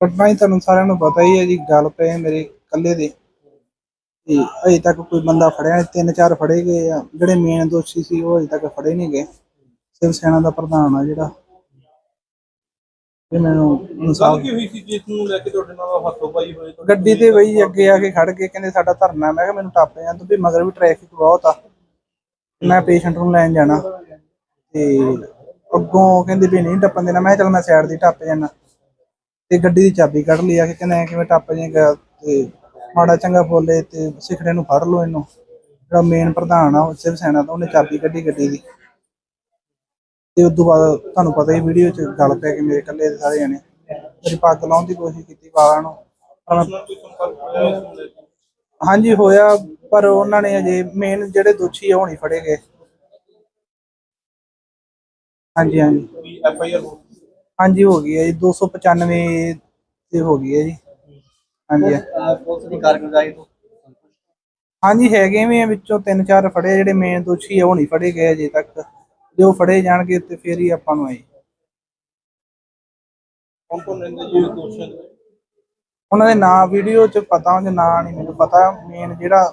ਘਟਨਾ ਹੀ ਤੁਹਾਨੂੰ ਸਾਰਿਆਂ ਨੂੰ ਪਤਾ ਹੀ ਹੈ ਜੀ ਗੱਲ ਪਏ ਮੇਰੇ ਇਕੱਲੇ ਦੇ। ਤੇ ਅਜੇ ਤੱਕ ਕੋਈ ਬੰਦਾ ਫੜਿਆ ਨਹੀਂ ਤਿੰਨ ਚਾਰ ਫੜੇ ਗਏ ਆ। ਜਿਹੜੇ ਮੇਨ ਦੋਸ਼ੀ ਸੀ ਉਹ ਅਜੇ ਤੱਕ ਫੜੇ ਨਹੀਂ ਗਏ। ਸਿਵ ਸੈਨਾ ਦਾ ਪ੍ਰਧਾਨ ਆ ਜਿਹੜਾ। ਤੇ ਮੈਨੂੰ ਇਨਸਾਫ ਕੀ ਹੋਈ ਸੀ ਜਿਸ ਨੂੰ ਲੈ ਕੇ ਤੁਹਾਡੇ ਨਾਲ ਹੱਥੋਂ ਪਾਈ ਹੋਏ ਤੁਹਾਡੇ ਗੱਡੀ ਤੇ ਬਈ ਅੱਗੇ ਆ ਕੇ ਖੜ ਕੇ ਕਹਿੰਦੇ ਸਾਡਾ ਧਰਨਾ ਮੈਂ ਕਿਹਾ ਮੈਨੂੰ ਟੱਪ ਜਾਂ ਤੂੰ ਵੀ ਮਗਰ ਵੀ ਟ੍ਰੈਫਿਕ ਬਹੁਤ ਆ। ਮੈਂ ਪੇਸ਼ੈਂਟ ਨੂੰ ਲੈਣ ਜਾਣਾ। ਤੇ ਅੱਗੋਂ ਕਹਿੰਦੇ ਵੀ ਨਹੀਂ ਟੱਪਣ ਦੇਣਾ। ਮੈਂ ਚੱਲ ਮੈਂ ਸਾਈਡ ਦੀ ਟੱਪ ਜਾਣਾ ਤੇ ਗੱਡੀ ਦੀ ਚਾਬੀ ਕੱਢ ਲਈ ਆ ਕੇ ਕਹਿੰਦਾ ਐਂ ਕਿਵੇਂ ਟੱਪ ਜਾਏਗਾ ਤੇ ਮਾੜਾ ਚੰਗਾ ਬੋਲੇ ਤੇ ਸਿਖੜੇ ਨੂੰ ਫੜ ਲਓ ਇਹਨੂੰ। ਜਿਹੜਾ ਮੇਨ ਪ੍ਰਧਾਨ ਆ, ਉਹ ਸਿਵ ਸੈਨਾ ਦਾ ਉਹਨੇ ਚਾਬੀ ਕੱਢੀ ਗੱਡੀ ਦੀ। ਤੇ ਉਸ ਤੋਂ ਬਾਅਦ ਤੁਹਾਨੂੰ ਪਤਾ ਹੀ ਵੀਡੀਓ 'ਚ ਗੱਲ ਪੈ ਕੇ ਮੇਰੇ ਇਕੱਲੇ ਦੇ ਸਾਰੇ ਜਣੇ। ਮੇਰੀ ਪੱਗ ਲਾਉਣ ਦੀ ਕੋਸ਼ਿਸ਼ ਕੀਤੀ ਵਾਲਾਂ ਨੂੰ। ਪਰ ਮੈਂ ਹਾਂਜੀ, ਹੋਇਆ, ਪਰ ਉਹਨਾਂ ਨੇ ਅਜੇ ਮੇਨ ਜਿਹੜੇ ਦੋਸ਼ੀ ਆ, ਉਹ ਨਹੀਂ ਫੜੇ ਗਏ। ਹਾਂਜੀ ਹਾਂਜੀ। ਐਫ ਆਈ ਆਰ ਹਾਂਜੀ ਹੋ ਗਈ ਹੈ ਜੀ। 295 ਤੇ ਹੋ ਗਈ ਹੈ ਜੀ। ਹਾਂਜੀ ਪੁਲਿਸ ਦੀ ਕਾਰਗੁਜ਼ਾਰੀ ਤੋਂ ਹਾਂਜੀ ਹੈਗੇ ਵੀ ਆ ਵਿੱਚੋਂ ਤਿੰਨ ਚਾਰ ਫੜੇ ਜਿਹੜੇ ਮੇਨ ਦੋਸ਼ੀ ਆ ਉਹ ਨਹੀਂ ਫੜੇ ਗਏ ਅਜੇ ਤੱਕ। ਜੋ ਫੜੇ ਜਾਣਗੇ ਤੇ ਫਿਰ ਹੀ ਆਪਾਂ ਨੂੰ ਦੇ? ਉਹਨਾਂ ਦੇ ਨਾਂ ਵੀਡੀਓ 'ਚ ਪਤਾ ਉਹਦੇ ਨਾਂ ਨਹੀਂ ਮੈਨੂੰ ਪਤਾ ਮੇਨ ਜਿਹੜਾ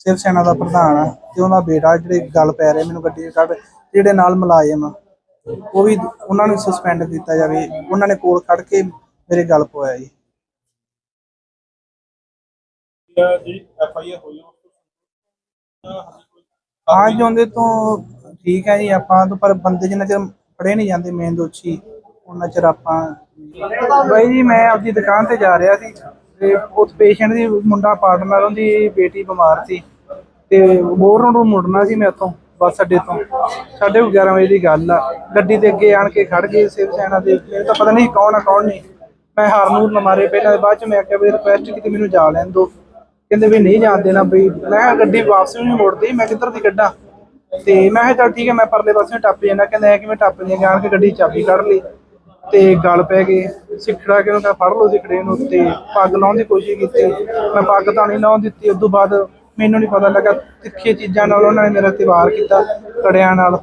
ਸਿਵ ਸੈਨਾ ਦਾ ਪ੍ਰਧਾਨ ਆ ਤੇ ਉਹਦਾ ਬੇਟਾ ਜਿਹੜੇ ਗੱਲ ਪੈ ਰਹੇ ਮੈਨੂੰ ਗੱਡੀ 'ਚ ਕੱਢ ਜਿਹੜੇ ਨਾਲ ਮੁਲਾਜ਼ਮ ਆ। ਉਹ ਵੀ ਉਹਨਾਂ ਨੂੰ ਸਸਪੈਂਡ ਕੀਤਾ ਜਾਵੇ। ਉਹਨਾਂ ਨੇ ਕੋਲ ਖੜ ਕੇ ਮੇਰੇ ਗੱਲ ਪਵਾਇਆ ਜੀ। ਜਾਂ ਜੀ ਐਫ ਆਈ ਆਰ ਹੋਈ ਉਸ ਤੋਂ ਹਾਂ ਜਿਉਂਦੇ ਠੀਕ ਹੈ ਜੀ ਆਪਾਂ ਤੋਂ ਪਰ ਬੰਦੇ ਜਿੰਨਾ ਚਿਰ ਫੜੇ ਨਹੀਂ ਜਾਂਦੇ ਮੇਨ ਦੋਸ਼ੀ ਉਹਨਾਂ ਚਿਰ ਆਪਾਂ ਬਾਈ ਜੀ ਮੈਂ ਆਪਦੀ ਦੁਕਾਨ ਤੇ ਜਾ ਰਿਹਾ ਸੀ ਤੇ ਉਸ ਪੇਸ਼ੈਂਟ ਦੀ ਮੁੰਡਾ ਪਾਰਟਨਰ ਉਹਦੀ ਬੇਟੀ ਬਿਮਾਰ ਸੀ ਤੇ ਮੋਰ ਨੂੰ ਮੁੜਨਾ ਸੀ ਮੈਂ ਉੱਥੋਂ। ਬੱਸ ਅੱਡੇ ਤੋਂ ਸਾਢੇ ਕੁ 11 ਵਜੇ ਦੀ ਗੱਲ ਆ। ਗੱਡੀ ਦੇ ਅੱਗੇ ਆਣ ਕੇ ਖੜ ਗਏ ਸਿਵ ਸੈਨਾ ਦੇ। ਮੈਨੂੰ ਤਾਂ ਪਤਾ ਨਹੀਂ ਕੌਣ ਆ, ਕੌਣ ਨਹੀਂ। ਮੈਂ ਹਾਰਨੂਰ ਮਾਰੇ ਪਹਿਲਾਂ ਬਾਅਦ ਚ ਮੈਂ ਆਖਿਆ ਵੀ ਰਿਕੁਐਸਟ ਕੀਤੀ, ਮੈਨੂੰ ਜਾ ਲੈਣ ਦਿਓ। ਕਹਿੰਦੇ ਵੀ ਨਹੀਂ ਜਾਣ ਦੇਣਾ ਬਈ। ਮੈਂ ਕਿਹਾ ਗੱਡੀ ਵਾਪਸ ਵੀ ਨਹੀਂ ਮੋੜਦੀ, ਮੈਂ ਕਿੱਧਰ ਦੀ ਕੱਢਾਂ? ਤੇ ਮੈਂ ਕਿਹਾ ਚੱਲ ਠੀਕ ਹੈ ਮੈਂ ਪਰਲੇ ਪਾਸੇ ਟੱਪ ਜਾਣਾ। ਕਹਿੰਦੇ ਐ ਕਿਵੇਂ ਟੱਪ ਜਾਏਗਾ ਆਣ ਕੇ ਗੱਡੀ ਚਾਬੀ ਕੱਢ ਲਈ। ਤੇ ਗਲ ਪੈ ਗਏ ਸਿੱਖੜਾ ਕਿ ਉਹਨੂੰ ਫੜ ਲਓ ਸਿੱਖੜੇ ਨੂੰ ਤੇ ਪੱਗ ਲਾਉਣ ਦੀ ਕੋਸ਼ਿਸ਼ ਕੀਤੀ। ਮੈਂ ਪੱਗ ਤਾਂ ਨਹੀਂ ਲਾਉਣ ਦਿੱਤੀ। ਉਸ ਤੋਂ ਬਾਅਦ ਮੈਨੂੰ ਨਹੀਂ ਪਤਾ ਲੱਗਾ ਤਿੱਖੀਆਂ ਚੀਜ਼ਾਂ ਨਾਲ ਉਹਨਾਂ ਨੇ ਮੇਰਾ ਤਿਵਾਰ ਕੀਤਾ ਕੜਿਆਂ ਨਾਲ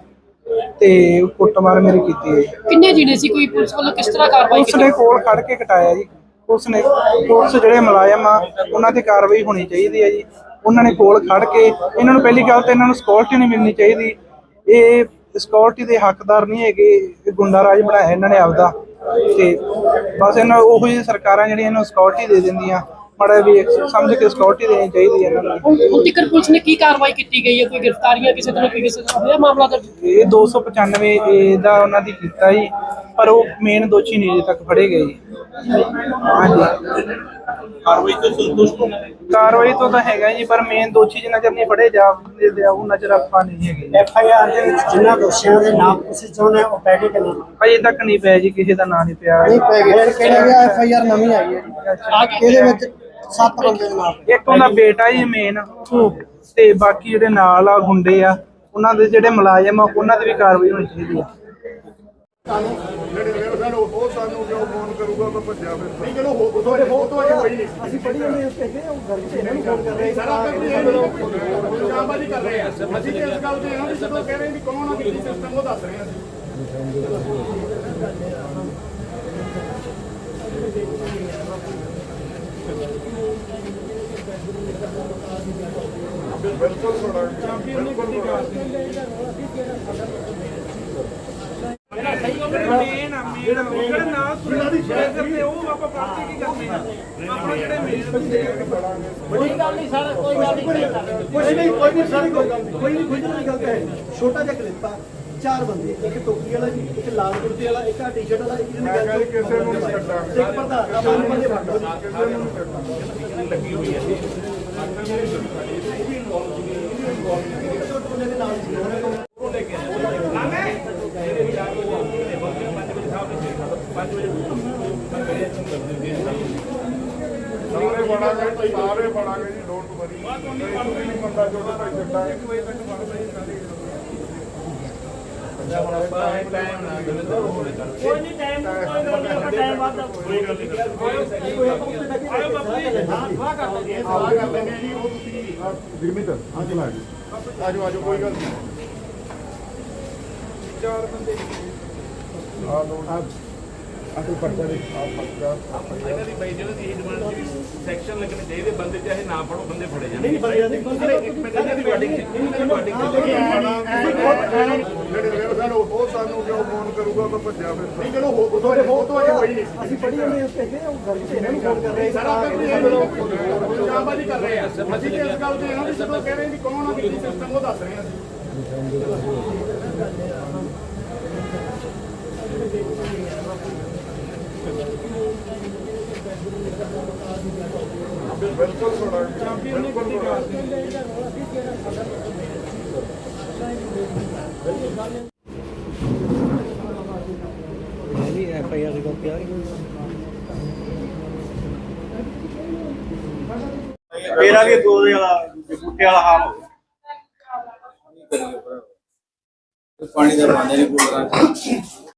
ਤੇ ਕੁੱਟਮਾਰ ਮੇਰੀ ਕੀਤੀ ਹੈ ਕਿੰਨੇ ਜਣੇ ਸੀ? ਕੋਈ ਪੁਲਿਸ ਵੱਲੋਂ ਕਿਸ ਤਰ੍ਹਾਂ ਕਾਰਵਾਈ ਪੁਲਿਸ ਨੇ ਕੋਲ ਖੜ ਕੇ ਕਟਾਇਆ ਜੀ। ਪੁਲਿਸ ਨੇ ਪੁਲਿਸ ਜਿਹੜੇ ਮੁਲਾਜ਼ਮ ਆ ਉਹਨਾਂ ਤੇ ਕਾਰਵਾਈ ਹੋਣੀ ਚਾਹੀਦੀ ਹੈ ਜੀ। ਉਹਨਾਂ ਨੇ ਕੋਲ ਖੜ ਕੇ ਇਹਨਾਂ ਨੂੰ ਪਹਿਲੀ ਗੱਲ ਤਾਂ ਇਹਨਾਂ ਨੂੰ ਸਕਿਉਰਟੀ ਨਹੀਂ ਮਿਲਣੀ ਚਾਹੀਦੀ। ਇਹ ਸਕਿਉਰਟੀ ਦੇ ਹੱਕਦਾਰ ਨਹੀਂ ਹੈਗੇ ਇਹ ਗੁੰਡਾ ਰਾਜ ਬਣਾਇਆ ਇਹਨਾਂ ਨੇ ਆਪਦਾ। ਤੇ ਬਸ ਇਹਨਾਂ ਉਹੋ ਜਿਹੀ ਸਰਕਾਰਾਂ ਜਿਹੜੀਆਂ ਇਹਨਾਂ ਨੂੰ ਸਕਿਉਰਟੀ ਦੇ ਦਿੰਦੀਆਂ। ਮਾੜਾ ਵੀ ਸਮਝ ਕੇ ਸਕਿਉਰਟੀ ਦੇਣੀ ਚਾਹੀਦੀ ਹੈ ਇਹਨਾਂ ਨੂੰ। ਤੱਕ ਪੁਲਿਸ ਨੇ ਕੀ ਕਾਰਵਾਈ ਕੀਤੀ ਗਈ ਹੈ? ਕੋਈ ਗ੍ਰਿਫਤਾਰੀਆਂ ਕਿਸੇ ਤਰ੍ਹਾਂ ਕੋਈ ਕਿਸੇ ਤਰ੍ਹਾਂ ਹੋਇਆ ਮਾਮਲਾ ਦਰਜ? ਇਹ 295 ਏ ਦਾ ਉਹਨਾਂ ਦੀ ਕੀਤਾ ਜੀ ਪਰ ਉਹ ਮੇਨ ਦੋਸ਼ੀ ਨਹੀਂ ਅਜੇ ਤੱਕ ਫੜੇ ਗਏ ਜੀ। ਹਾਂਜੀ। ਕਾਰਵਾਈ ਤੋਂ ਸੰਤੁਸ਼ਟ ਹੋ? ਕਾਰਵਾਈ ਤੋਂ ਤਾਂ ਹੈਗਾ ਜੀ ਪਰ ਮੇਨ ਦੋਸ਼ੀ ਜਿੰਨਾ ਚਿਰ ਨਹੀਂ ਫੜੇ ਜਾਂਦੇ ਆ ਉਹਨਾਂ ਚਿਰ ਆਪਾਂ ਨਹੀਂ ਹੈਗੇ। ਐਫ ਆਈ ਆਰ ਦੇ ਵਿੱਚ ਜਿਨ੍ਹਾਂ ਦੋਸ਼ੀਆਂ ਦੇ ਨਾਮ ਤੁਸੀਂ ਚਾਹੁੰਦੇ ਹੋ ਉਹ ਪੈ ਗਏ ਕਿ ਨਹੀਂ? ਅਜੇ ਤੱਕ ਨਹੀਂ ਪਿਆ ਜੀ ਕਿਸੇ ਦਾ ਨਾਂ ਨਹੀਂ ਪਿਆ। ਪੈ ਗਏ। ਕਿਹੜੀ ਐਫ ਆਈ ਆਰ ਨਵੀਂ ਆਈ ਹੈ ਜੀ। ਇਹਦੇ ਵਿੱਚ ਸੱਤ ਬੰਦੇ ਦੇ ਨਾਮ ਇੱਕ ਉਹਦਾ ਬੇਟਾ ਜੀ ਮੇਨ ਤੇ ਬਾਕੀ ਜਿਹੜੇ ਨਾਲ ਆ ਗੁੰਡੇ ਆ ਉਹਨਾਂ ਦੇ ਜਿਹੜੇ ਮੁਲਾਜ਼ਮ ਆ ਉਹਨਾਂ ਤੇ ਵੀ ਕਾਰਵਾਈ ਹੋਣੀ ਚਾਹੀਦੀ ਆ ਜਿਹੜੇ ਰੇਲ ਸਨ ਉਹ ਸਾਨੂੰ ਕਿਉਂ ਫੋਨ ਕਰੂਗਾ ਤਾਂ ਭੱਜਿਆ ਫਿਰ ਨਹੀਂ ਚਲੋ ਹੋ ਤੁਹਾਡੇ ਹੋ ਤੋਂ ਅਜੇ ਹੋਈ ਨਹੀਂ ਅਸੀਂ ਪੜੀ ਜਾਂਦੇ ਉੱਤੇ ਉਹ ਗੱਲ ਤੇ ਇਹਨਾਂ ਨੂੰ ਫੋਨ ਕਰ ਰਹੇ ਸਾਰਾ ਜਾਮਬਾਜੀ ਕਰ ਰਹੇ ਆ ਅਸੀਂ ਤੇ ਇਸ ਗੱਲ ਤੇ ਹਾਂ ਵੀ ਜਦੋਂ ਕਹਿ ਰਹੇ ਵੀ ਕੌਣ ਆ ਕੀ ਸਿਸਟਮ ਉਹ ਦੱਸ ਰਹੇ ਆ ਅਸੀਂ ਬਿਲਕੁਲ ਥੋੜਾ ਬਿਲਕੁਲ ਥੋੜਾ ਮੇਨ ਆ ਮੇਨ ਜਿਹੜੇ ਨਾਲ ਸੁਣਾਦੀ ਸ਼ੇਅਰ ਕਰਦੇ ਉਹ ਆਪਾਂ ਪੜ੍ਹਦੇ ਕੀ ਕਰਦੇ ਆ? ਆਪਾਂ ਜਿਹੜੇ ਮੇਨ ਬੰਦੇ ਆ। ਕੋਈ ਗੱਲ ਨਹੀਂ ਸਰ ਕੋਈ ਗੱਲ ਨਹੀਂ ਕੋਈ ਨਹੀਂ ਕੋਈ ਨਹੀਂ ਸਾਰੀ ਕੋਈ ਗੱਲ ਨਹੀਂ। ਕੋਈ ਨਹੀਂ ਕੋਈ ਨਹੀਂ ਗੱਲ ਹੈ। ਛੋਟਾ ਜਿਹਾ ਕਲਿੱਪ ਆ ਚਾਰ ਬੰਦੇ ਇੱਕ ਟੋਪੀ ਵਾਲਾ ਜੀ ਇੱਕ ਲਾਲ ਕੁਰਤੇ ਵਾਲਾ ਇੱਕ ਆ ਟੀ-ਸ਼ਰਟ ਵਾਲਾ ਇੱਕ ਮੈਂ ਕਹਿੰਦਾ ਕਿਸੇ ਨੂੰ ਨਹੀਂ ਛੱਡਾਂਗੇ ਇੱਕ ਪ੍ਰਧਾਨ ਦਾ ਪੰਜ ਬੰਦੇ ਫੜ ਲਓ ਜੀ ਕਿਸੇ ਨੂੰ ਨਹੀਂ ਛੱਡਾਂਗੇ ਸਾਰੇ ਬੜਾਂਗੇ ਸਾਰੇ ਬੜਾਂਗੇ ਜੀ ਡੋਂਟ ਵਰੀ ਕੋਈ ਬੰਦਾ ਜੋ ਭਾਈ ਛੱਡਾਂਗੇ ਆ ਕਰ ਲੈਂਦੇ ਜੀ ਉਹ ਤੁਸੀਂ ਗੁਰਮੀਤ ਹਾਂ ਚਲਾ ਜੀ ਆਜੋ ਆਜੋ ਕੋਈ ਗੱਲ ਨਹੀਂ ਚਾਰ ਬੰਦੇ ਆ ਲੋ ਇਹਨਾਂ ਦੀ ਬਾਈ ਜਿਹਨਾਂ ਦੀ ਇਹ ਡਿਮਾਂਡ ਸੀ ਸੈਕਸ਼ਨ ਲੱਗਣੇ ਚਾਹੀਦੇ ਬੰਦੇ ਚਾਹੇ ਨਾ ਫੜੋ ਬੰਦੇ ਫੜੇ ਜਾਣ ਨਹੀਂ ਬੰਦੇ ਨਹੀਂ ਬੰਦੇ ਇੱਕ ਮਿੰਟ ਇਹਨਾਂ ਦੀ ਵਾਰਡਿੰਗ ਇਹਨਾਂ ਦੀ ਵਾਰਡਿੰਗ ਜਿਹੜੇ ਰੇਲ ਸਨ ਉਹ ਸਾਨੂੰ ਕਿਉਂ ਫੋਨ ਕਰੂਗਾ ਤਾਂ ਭੱਜਿਆ ਫਿਰ ਨਹੀਂ ਚਲੋ ਉਹ ਤੋਂ ਉਹ ਤੋਂ ਅਜੇ ਹੋਈ ਨਹੀਂ ਅਸੀਂ ਪੜੀ ਜਾਂਦੇ ਉੱਤੇ ਕਿ ਉਹ ਘਰ ਵਿੱਚ ਇਹਨਾਂ ਨੂੰ ਫੋਨ ਕਰ ਰਹੇ ਸਰ ਆਪਾਂ ਕਰ ਰਹੇ ਆ। ਅਸੀਂ ਤੇ ਇਸ ਗੱਲ ਤੇ ਹਾਂ ਵੀ ਜਦੋਂ ਕਹਿ ਰਹੇ ਵੀ ਕੌਣ ਆ ਵੀ ਸਿਸਟਮ ਉਹ ਦੱਸ ਰਹੇ ਆ ਅਸੀਂ ਬਿਲਕੁਲ ਥੋੜਾ ਬਿਲਕੁਲ ਥੋੜਾ ਮੇਰਾ ਵੀ ਗੋਦੇ ਵਾਲਾ, ਬੂਟੇ ਵਾਲਾ ਹਾਲ ਹੋ ਗਿਆ। ਪਾਣੀ ਦਾ ਪਾਣੀ ਨਹੀਂ ਪੂਰਾ